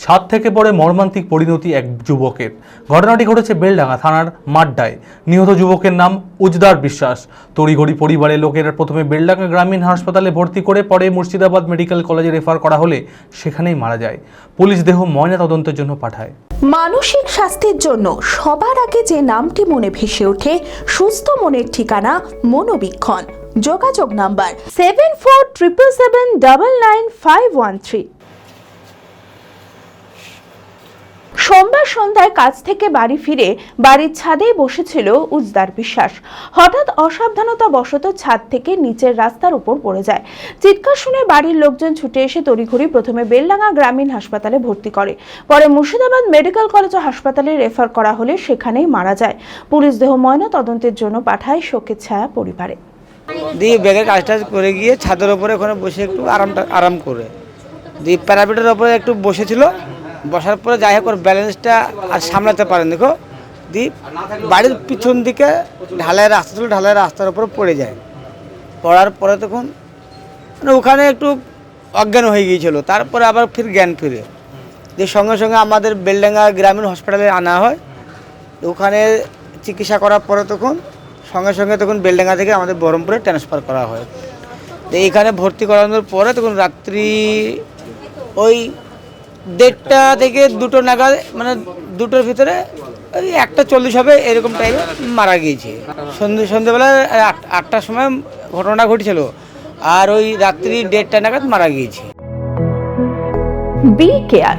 ছাদ থেকে পড়ে মর্মান্তিক পরিণতি এক যুবকের। ঘটনাটি ঘটেছে বেলডাঙ্গা থানার মাড্ডায়। নিহত যুবকের নাম উজদার বিশ্বাস। তড়িঘড়ি পরিবারের লোকেরা প্রথমে বেলডাঙ্গা গ্রামীণ হাসপাতালে ভর্তি করে পরে মুর্শিদাবাদ মেডিকেল কলেজে রেফার করা হলে সেখানেই মারা যায়। পুলিশ দেহ ময়না তদন্তের জন্য পাঠায়। মানসিক স্বাস্থ্যের জন্য সবার আগে যে নামটি মনে ভেসে ওঠে, সুস্থ মনের ঠিকানা মনোবীক্ষণ। যোগাযোগ number seven four triple seven double nine five one three সোমবার সন্ধ্যায় কাজ থেকে বাড়ি ফিরে বাড়ির ছাদেই বসেছিল উজদার বিশ্বাস। হঠাৎ অসাবধানতা বশত ছাদ থেকে নিচের রাস্তার উপর পড়ে যায়। চিৎকার শুনে বাড়ির লোকজন ছুটে এসে তড়িঘড়ি প্রথমে বেলডাঙ্গা গ্রামীণ হাসপাতালে ভর্তি করে। পরে মুর্শিদাবাদ মেডিকেল কলেজ ও হাসপাতালে রেফার করা হলে সেখানেই মারা যায়। পুলিশ দেহ ময়না তদন্তের জন্য পাঠায় শোকের ছায়া পরিবারে। দিয়ে ব্যাগের কাজ টাজ করে গিয়ে ছাদের ওপরে ওখানে বসে একটু আরামটা আরাম করে। দিয়ে প্যারাপিটের ওপরে একটু বসেছিল। বসার পরে যাই হোক ব্যালেন্সটা আর সামলাতে পারেন দেখো দিয়ে বাড়ির পিছন দিকে ঢালাই রাস্তা ছিল ঢালাই রাস্তার উপরে পড়ে যায়। পড়ার পরে তখন মানে ওখানে একটু অজ্ঞান হয়ে গিয়েছিল। তারপরে আবার ফির জ্ঞান ফিরে। দিয়ে সঙ্গে সঙ্গে আমাদের বেলডাঙ্গা গ্রামীণ হসপিটালে আনা হয়। ওখানে চিকিৎসা করার পরে তখন সঙ্গে সঙ্গে তখন বেলডাঙ্গা থেকে আমাদের বহরমপুরে ট্রান্সফার করা হয়। তো এইখানে ভর্তি করানোর পরে তখন রাত্রি ওই দেড়টা থেকে দুটো নাগাদ মানে দুটোর ভিতরে ওই একটা চল্লিশ হবে, এরকম টাইমে মারা গিয়েছে। সন্ধ্যে সন্ধ্যেবেলা আট, আটটার সময় ঘটনা ঘটেছিল, আর ওই রাত্রি দেড়টা নাগাদ মারা গিয়েছে। B care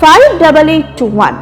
five double eight two one